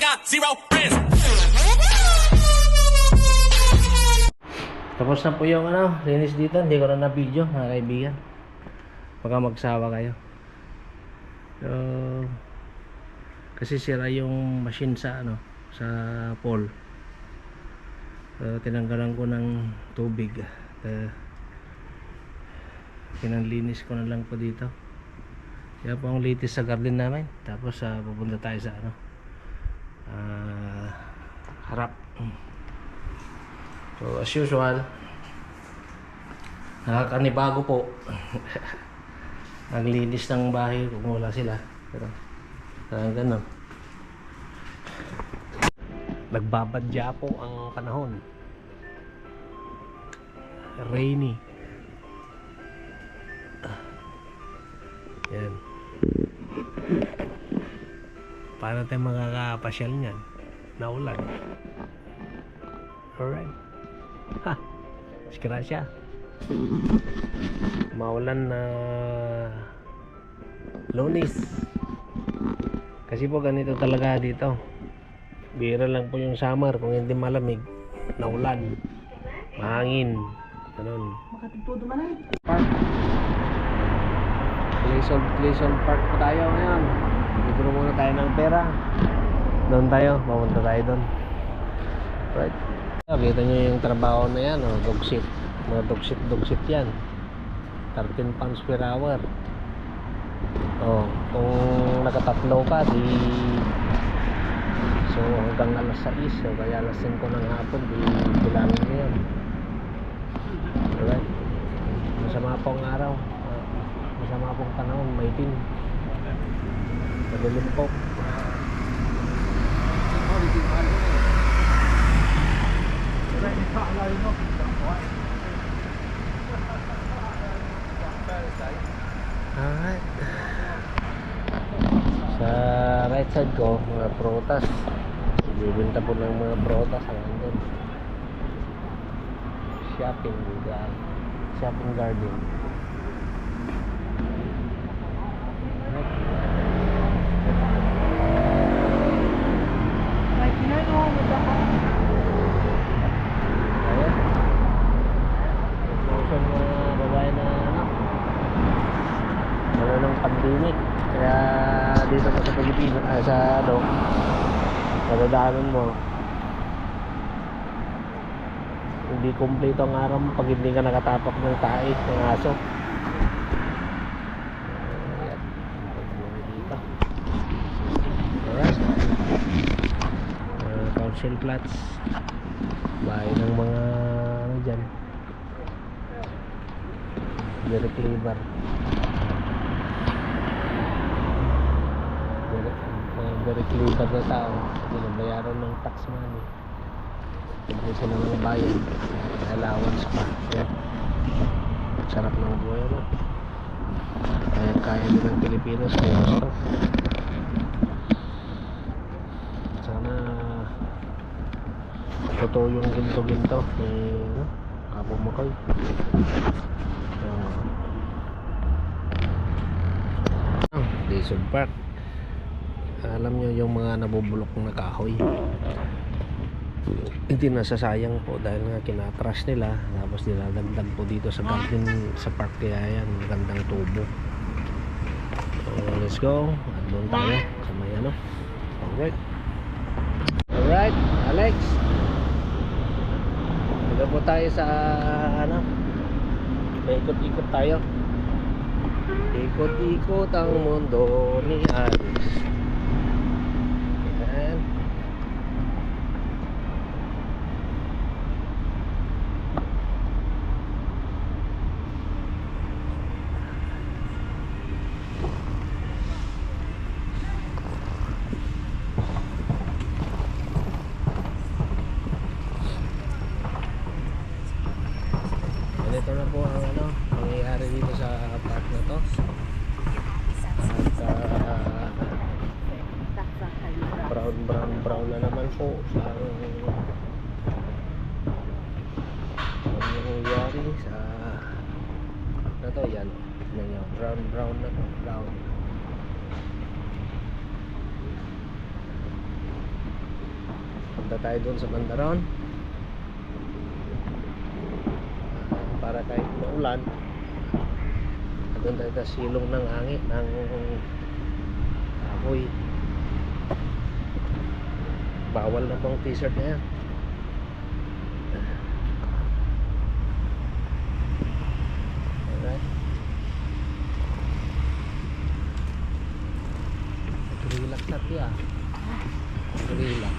got zero friends. Tapos na po yung ano, linis dito. Hindi ko na na-video, mga kaibigan. Baka magsawa kayo. So, kasi sira yung machine sa ano, sa pole. So, tinanggalan ko ng tubig. Uh, pinanlinis ko na lang po dito. Kaya po ang latest sa garden namin. Tapos ah, pupunta tayo sa ano, ah, harap. So as usual, nakakanibago po. Naglinis ng bahay kung wala sila. Pero parang ganun. Nagbabadya po ang panahon. Rainy. Yan. Paano tayo makakapasyal niyan? Naulan. Alright. Ha! Disgrasya. Maulan na lunis. Kasi po ganito talaga dito. Bira lang po yung summer kung hindi malamig. Naulan. Mahangin. Ganun. Makatagtudo man. Park. Clayson, Clayson Park po tayo ngayon. Dito na muna tayo ng pera. Doon tayo. Papunta tayo doon. Right. Kita nyo yung trabaho na yan, oh, dog shit. Mga dog shit, dog shit yan. 13 pounds per hour. Oh, kung nakatatlo ka, di... So, hanggang alas 6, so, kaya alas 5 ng hapon, di bilangin mo yan. Alright. Masama po ang araw. Ah, masama pong panahon, may din. Madilim po. Alright. Sa right side ko, mga protas. Bibenta po ng mga protas ang andun. Shopping. Shopping garden. May ginagawa mo ba? Ayan. Promotion mga babae na ano. Pandemic. Kaya dito pa sa Pilipinas, ah, sa ano, madadaanan mo. Hindi kumpleto ang araw mo pag hindi ka nakatapak ng tae ng aso. Council plots bahay ng mga ano dyan Derek Libar Libar na tao. Binabayaran ng tax money. Hindi sila mga bayan. Allowance pa. Yeah. sarap ng buhay no? Kaya kaya din ng Pilipinas kaya gusto. Sana totoo yung ginto-ginto. Ni ano, Apo Makoy. Jason Park. Alam nyo yung mga nabubulok na kahoy. Hindi nasasayang po dahil nga kinatrash nila tapos niladagdag po dito sa garden sa park kaya yan magandang tubo. So, let's go. At doon tayo sa may ano. Alright. Alright, Alex. Dito po tayo sa ano? Ikot-ikot tayo. Ikot-ikot ang mundo ni Alex. Yan. Ganito na po ang ano, pangyayari dito sa park na to. At ah, brown brown brown na naman po sa ang ang nangyayari sa na to yan. Tignan nyo, brown brown na to, brown. punta tayo doon sa Bandaron. Ah, para kahit maulan. Doon tayo sa silong ng hangin ng apoy. Bawal na bang t-shirt na yan? Alright. Mag-relax na tiya. Mag-relax.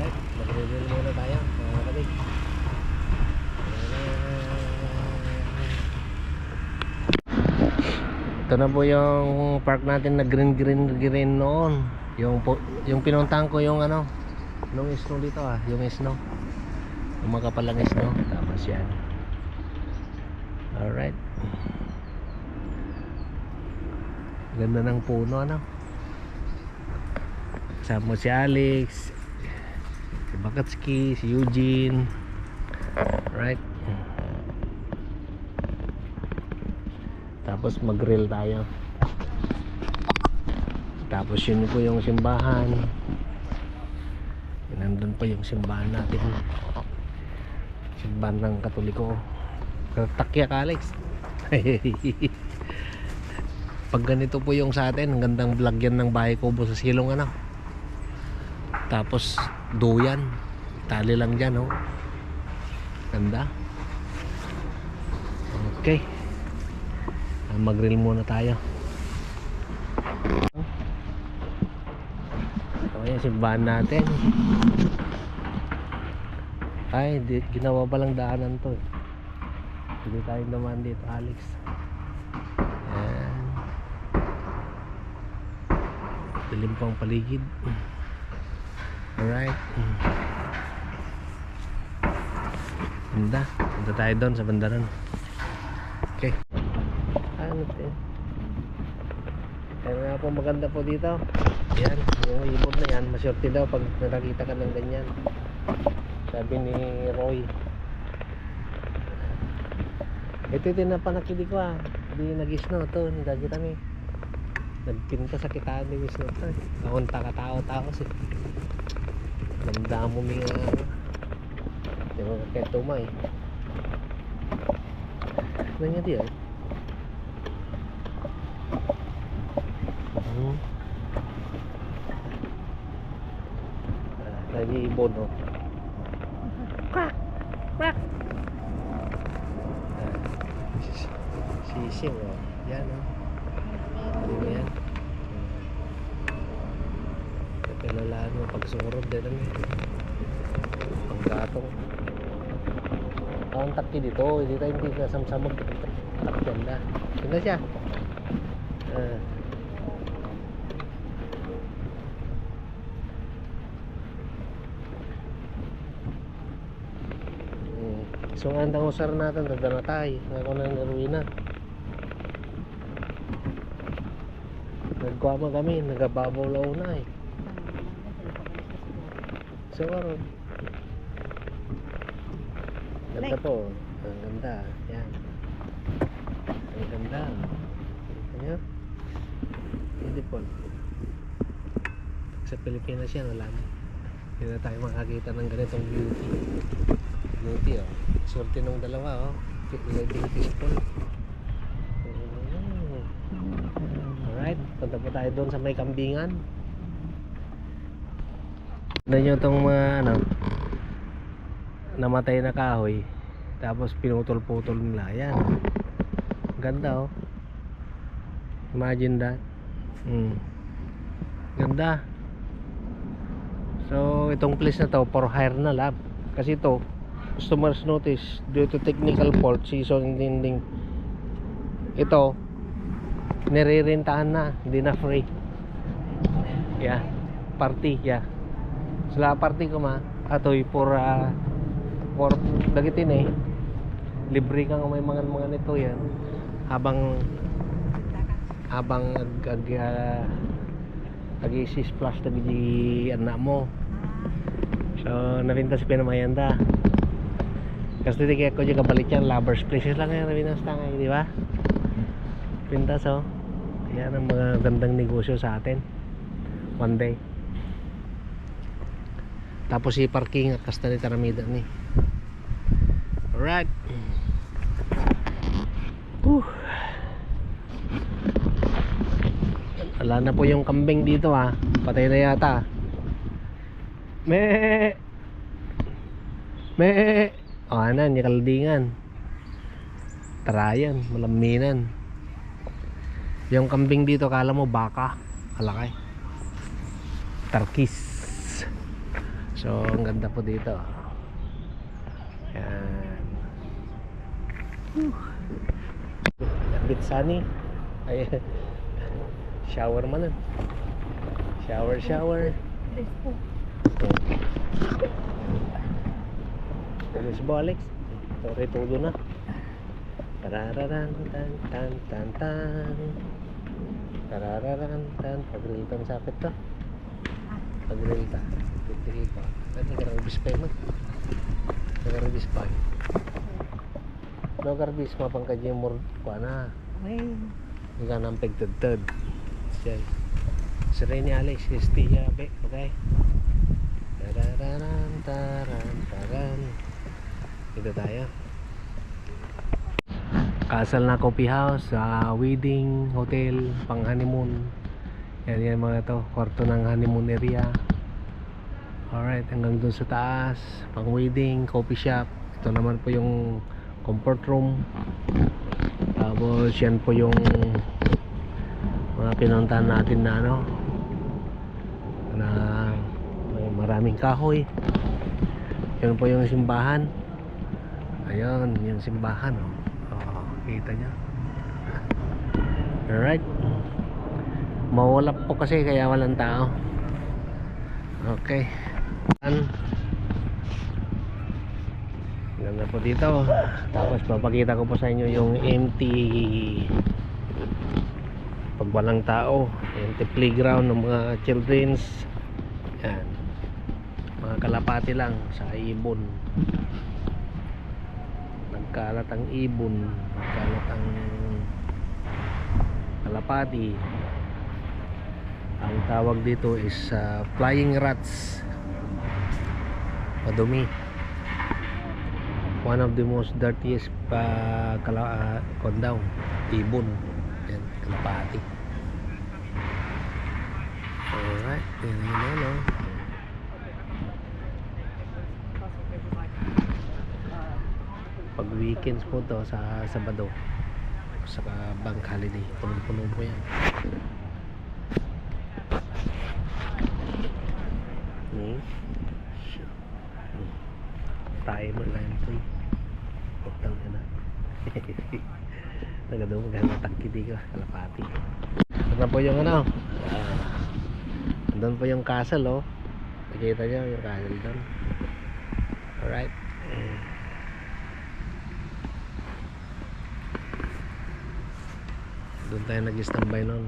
Alright, mag-reveal muna tayo. Mga kabig. Ito na po yung park natin na green green green noon. Yung po, yung pinuntahan ko yung ano, nung snow dito ah, yung snow. Yung makapalang snow. Tapos yan. Alright. Ganda ng puno ano. Kasama si Alex, si Bakatski, si Eugene. Right? Tapos mag-grill tayo. Tapos yun po yung simbahan. Nandun pa yung simbahan natin. Simbahan ng Katoliko. Takya ka Alex. Pag ganito po yung sa atin, ang gandang vlog yan ng bahay kubo sa silong ano. Tapos duyan. Tali lang dyan, oh. Ganda. Okay. Ah, Mag-grill muna tayo. Ito yung simbahan natin. Ay, di, ginawa pa lang daanan to. eh. Hindi tayo naman dito, Alex. Ayan. Dilim pang paligid. Alright. Ganda. Punta tayo doon sa bandaran. Okay. Ano ito? Kaya nga po maganda po dito. Yan. Yung ibon na yan. Masyerte daw pag nakakita ka ng ganyan. Sabi ni Roy. Ito yung tinapanakili ko ah. Hindi nag-snow to. Hindi kami. Nagpinta sa kitaan ni Miss Nota. Nakunta ka tao-tao si. Ganda mo mga Di ba kaya tumay. Ano niya di ah? Hmm. Ah, lagi ibon oh. Quack! Quack! Ah, sis- Sising oh. Yan oh. Ano mo yan? Kapalalaan mo pagsurod din ang panggatong. Ang takki dito, hindi tayo hindi kasamsamag takyan na. Na siya. Ah. Hmm. So ang andang usar natin dadana tayo. Nga na ng na. Nagkuha kami, nagababaw law na eh. So karon. Ganda po. Ang ganda. Yan. Ang ganda. Ano? Beautiful. Sa Pilipinas yan, wala na. Hindi na tayo makakita ng ganitong beauty. Beauty oh. Swerte nung dalawa oh. Living peaceful. Mm. Alright, punta po tayo doon sa may kambingan. Tignan nyo itong mga ano, namatay na kahoy. Tapos pinutol-putol nila. Yan. Ganda oh. Imagine that. Mm. Ganda. So, itong place na to for hire na lab. Kasi ito, customers notice due to technical fault season ending. Ito nirerentahan na hindi na free. Yeah party yeah. Sila party ko ma. Atoy for uh, for dagitin eh. Libre kang may mga mga nito yan. Habang habang ag ag uh, ag-isis plus tagi anak mo. So nabinta si Pinamayanda kasi di kaya ko juga balik yan lovers places lang yan nabintas tangay di ba pintas oh yan ang mga gandang negosyo sa atin one day Tapos si parking at kasta ni Taramida ni. Alright. Whew. Wala na po yung kambing dito ha. Patay na yata. Me. Me. Anan, kaldingan. Tarayan, malaminan. Yung kambing dito, kala mo baka. Alakay. Tarkis. So, ang ganda po dito. Yan. Bit sunny. Ay, shower man. Shower, shower. Yes po. Tulis mo, Alex. Sorry, todo na. Tarararan, tan, tan, tan, tan. Tarararan, tan. Pagriltan sa apit to. Pagrilta. Titigil ko. Ano, nagarabis pa yun. Nagarabis pa yun. Nagarabis mapang ka mo ko na. Ay, Ika nang pagtagtad. Siya. Siray ni Alex, Yabe, okay? Tararan, taran, taran. Dito tayo. Kasal na coffee house, ah, wedding, hotel, pang honeymoon. Yan yan mga to, kwarto ng honeymoon area. Alright, hanggang dun sa taas, pang wedding, coffee shop. Ito naman po yung comfort room. Tapos yan po yung mga pinuntahan natin na ano na may maraming kahoy. Yan po yung simbahan. Ayun, yung simbahan oh. Oh, kita niyo. Alright. Mawala po kasi kaya walang tao. Okay. Yan. Ganda po dito. Tapos papakita ko po sa inyo yung empty pag walang tao. Empty playground ng mga children's. Yan. Mga kalapati lang sa ibon. Nagkalat ang ibon. Nagkalat ang kalapati. Ang tawag dito is uh, flying rats. Madumi one of the most dirtiest pa uh, kala uh, kon daw ibon yan kalapati alright yan yun ano pag weekends po to sa Sabado saka bank holiday punong-puno po yan hmm. timer na yun po Putang ina. Nagadaw maganda takki di ko kalapati. Ito na po yung ano. Uh, doon po yung castle oh. Nakita niyo yung castle doon. Alright. Eh. Doon tayo nag-standby noon.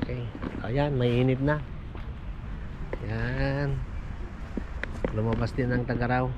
Okay. Ayan, may init na. Yan. Lumabas din ang tagaraw.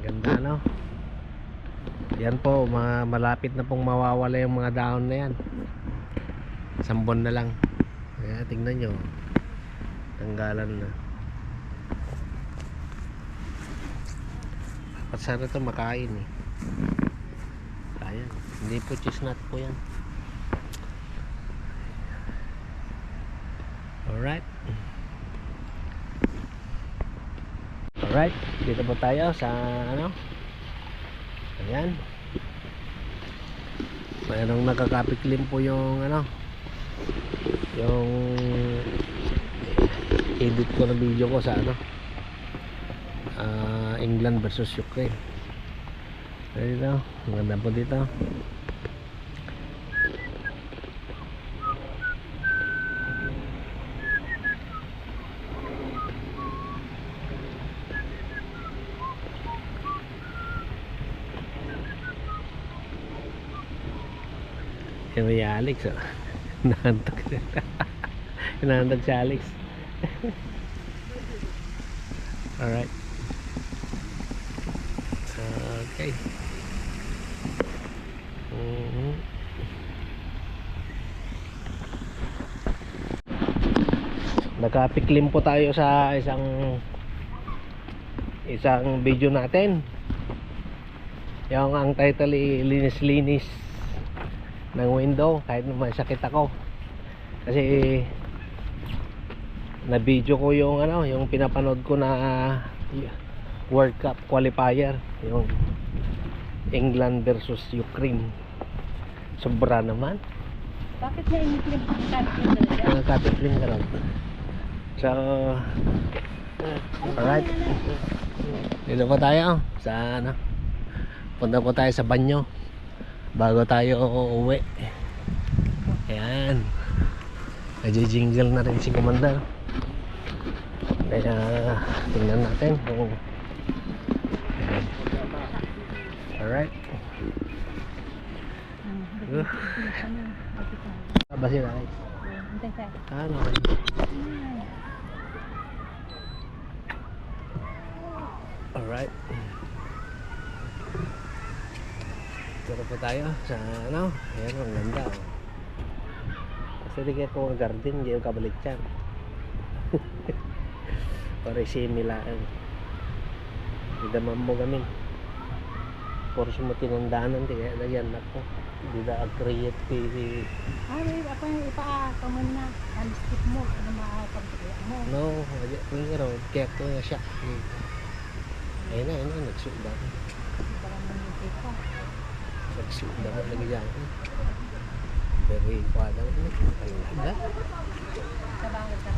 Ganda no. Yan po, ma malapit na pong mawawala yung mga dahon na yan. Buwan na lang. Kaya tingnan nyo. Tanggalan na. Dapat sana ito makain eh. Hindi po chestnut po yan. Alright. Alright, dito po tayo sa ano? Ayan. Mayroong nakakapiklim po yung ano? Yung edit ko na video ko sa ano? Ah, England versus Ukraine. Dito, ang ganda po dito. May Alex oh. Nahantok. Nahantok si Alex. Alright. Okay Mhm. Nakapiklim po tayo sa isang isang video natin. Yung ang title linis-linis ng window kahit naman sakit ako. Kasi na video ko yung ano, yung pinapanood ko na World Cup qualifier, yung England versus Ukraine. Sobra naman. Bakit na init yung pagkatin talaga? Nakakapiklim ka raw. So, alright. Dito po tayo sa ano. Punta po tayo sa banyo. Bago tayo uuwi. Ayan. Nagji-jingle na rin si Commander. Kaya tingnan natin kung. Alright. Uh. Ba sila guys? Hintay tayo. Ano? Alright. Dito po tayo sa ano. Ayan, ang ganda. Oh. Kasi di kaya kung garden, di yung kabalik dyan. Para similaan. Idaman mo kami. Por mo tinandaanan, di kaya lagyan ako. Di da create TV. Ay, wait, apa yung ipaaka mo na. Ang skip mo, ano makakapagkaya mo. No, wala ni ro kaya ko na siya. Ayun na, ayun na, nagsuda. Nagsuda ko lagi yan. Very kuwada ko na. Talaga. Sa bangod ka.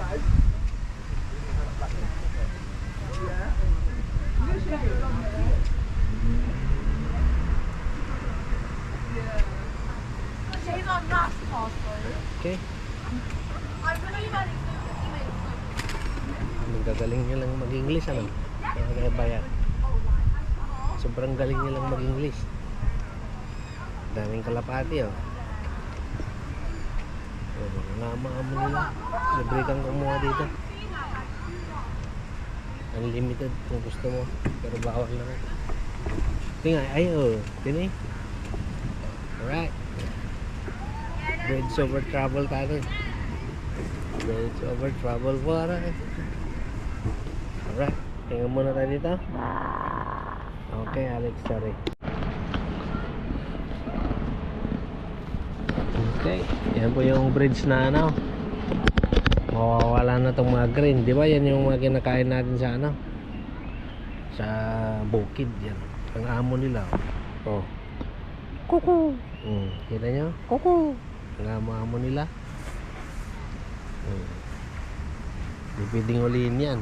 She's mag-English ano. Kaya bayan. Sobrang galing niya lang mag-English. Daming kalapati oh. Mga ama-ama nila. Libre kang kumuha dito. Unlimited kung gusto mo. Pero bawal lang. Tingnan, ay oh. Tini. Alright. Bridge over travel tayo. Bridge over travel po aray. Alright. Tingnan muna tayo dito. Okay, Alex, sorry. Okay. Yan po yung bridge na ano. Mawawala na tong mga green. Di ba yan yung mga kinakain natin sa ano? Sa bukid yan. Ang amo nila. Oh. Kuku. Hmm. Kita nyo? Kuku. Ang amo-amo nila. Hmm. Di pwedeng ulihin yan.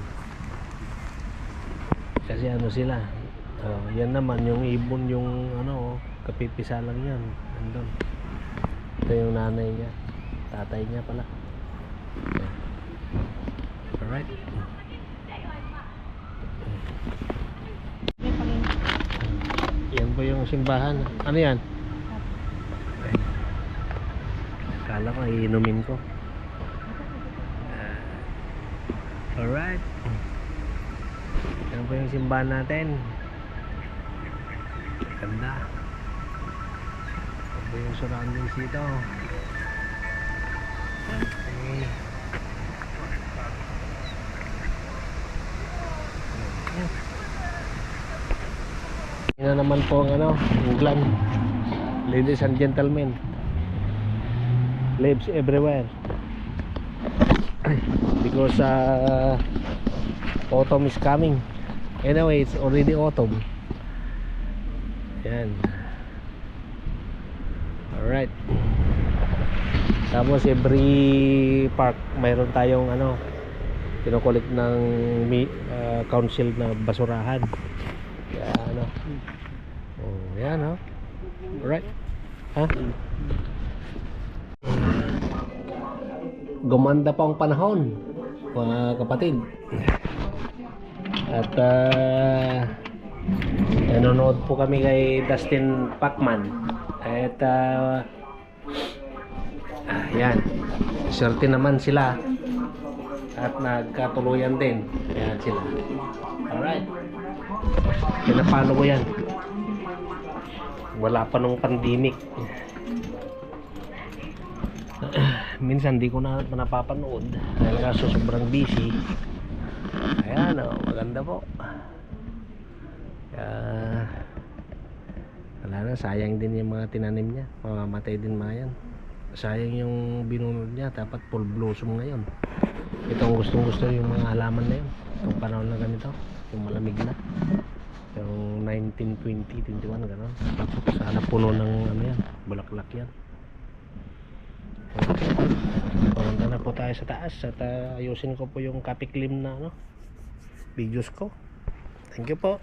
Kasi ano sila. Oh, yan naman yung ibon yung ano, oh, kapipisa lang yan. Andun. Ito yung nanay niya. Tatay niya pala. Yan. Alright. Pangin. Yan po yung simbahan. Ano yan? Kala ko iinumin ko. Alright. Po yung simbahan natin. Ganda. Yan po yung surroundings dito. Okay. Yan na naman po ang ano, England. Ladies and gentlemen. Lives everywhere. Because uh, autumn is coming. Anyway, it's already autumn. Yan. Alright. Tapos every park mayroon tayong ano kinukulit ng uh, council na basurahan. Kaya ano. Oh, yan oh. Alright. Ha? Gumanda pa ang panahon, mga kapatid. At uh, nanonood po kami kay Dustin Pacman. At uh, ah, yan. Swerte naman sila. At nagkatuluyan din. Ayan sila. Alright. Pinapalo ko yan. Wala pa nung pandemic. Minsan di ko na napapanood dahil kaso sobrang busy. Ayan o, maganda po. Kaya, wala na, sayang din yung mga tinanim niya. Mamamatay din mga yan. Sayang yung binunod niya, dapat full blossom ngayon. Ito ang gustong gusto yung mga halaman na yun. Itong panahon na ganito, yung malamig na. Yung 1920, 21, gano'n. Sana puno ng ano yan, bulaklak yan. Okay. Pumunta na po tayo sa taas at ah, ayusin ko po yung kapiklim na ano, videos ko. Thank you po.